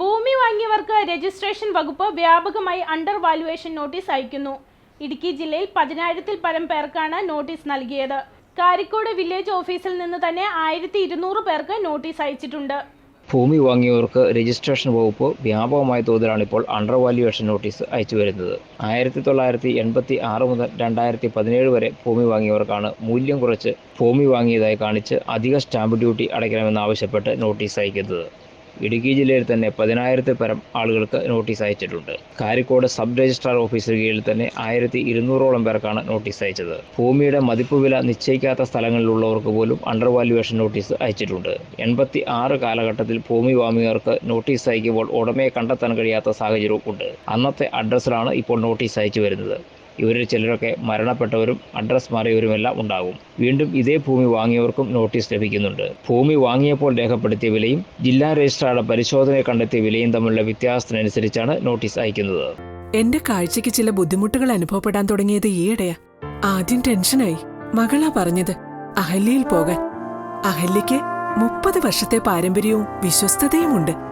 ഭൂമി വാങ്ങിയവർക്ക് രജിസ്ട്രേഷൻ വകുപ്പ് വ്യാപകമായി അണ്ടർ വാലുവേഷൻ നോട്ടീസ് അയക്കുന്നു. ഇടുക്കി ജില്ലയിൽ പതിനായിരത്തിൽ പരം പേർക്കാണ് നോട്ടീസ് നൽകിയത്. കാരിക്കോട് വില്ലേജ് ഓഫീസിൽ നിന്ന് തന്നെ ആയിരത്തി ഇരുന്നൂറ് പേർക്ക് നോട്ടീസ് അയച്ചിട്ടുണ്ട്. ഭൂമി വാങ്ങിയവർക്ക് രജിസ്ട്രേഷൻ വകുപ്പ് വ്യാപകമായ തോതിലാണ് ഇപ്പോൾ അണ്ടർ വാല്യുവേഷൻ നോട്ടീസ് അയച്ചു വരുന്നത്. ആയിരത്തി തൊള്ളായിരത്തി എൺപത്തി ആറ് മുതൽ രണ്ടായിരത്തി പതിനേഴ് വരെ ഭൂമി വാങ്ങിയവർക്കാണ് മൂല്യം കുറച്ച് ഭൂമി വാങ്ങിയതായി കാണിച്ച് അധിക സ്റ്റാമ്പ് ഡ്യൂട്ടി അടയ്ക്കണമെന്നാവശ്യപ്പെട്ട് നോട്ടീസ് അയക്കുന്നത്. ഇടുക്കി ജില്ലയിൽ തന്നെ പതിനായിരത്തിൽ പരം ആളുകൾക്ക് നോട്ടീസ് അയച്ചിട്ടുണ്ട്. കാരിക്കോട് സബ് രജിസ്ട്രാർ ഓഫീസിന് കീഴിൽ തന്നെ ആയിരത്തി ഇരുന്നൂറോളം പേർക്കാണ് നോട്ടീസ് അയച്ചത്. ഭൂമിയുടെ മതിപ്പ് വില നിശ്ചയിക്കാത്ത സ്ഥലങ്ങളിലുള്ളവർക്ക് പോലും അണ്ടർ വാല്യുവേഷൻ നോട്ടീസ് അയച്ചിട്ടുണ്ട്. എൺപത്തി ആറ് കാലഘട്ടത്തിൽ ഭൂമി വാങ്ങിയവർക്ക് നോട്ടീസ് അയക്കുമ്പോൾ ഉടമയെ കണ്ടെത്താൻ കഴിയാത്ത സാഹചര്യവും ഉണ്ട്. അന്നത്തെ അഡ്രസ്സിലാണ് ഇപ്പോൾ നോട്ടീസ് അയച്ചു വരുന്നത്. ഇവരിൽ ചിലരൊക്കെ മരണപ്പെട്ടവരും അഡ്രസ് മാറിയവരുമെല്ലാം ഉണ്ടാകും. വീണ്ടും ഇതേ ഭൂമി വാങ്ങിയവർക്കും നോട്ടീസ് ലഭിക്കുന്നുണ്ട്. ഭൂമി വാങ്ങിയപ്പോൾ രേഖപ്പെടുത്തിയ വിലയും ജില്ലാ രജിസ്ട്രാറുടെ പരിശോധന കണ്ടെത്തിയ വിലയും തമ്മിലുള്ള വ്യത്യാസത്തിനനുസരിച്ചാണ് നോട്ടീസ് അയക്കുന്നത്. എന്റെ കാഴ്ചയ്ക്ക് ചില ബുദ്ധിമുട്ടുകൾ അനുഭവപ്പെടാൻ തുടങ്ങിയത് ഈയിടെയാ. ആദ്യം ടെൻഷനായി. മകളാ പറഞ്ഞത് അഹല്യയിൽ പോകാൻ. അഹല്യയ്ക്ക് മുപ്പത് വർഷത്തെ പാരമ്പര്യവും വിശ്വസ്തതയുമുണ്ട്.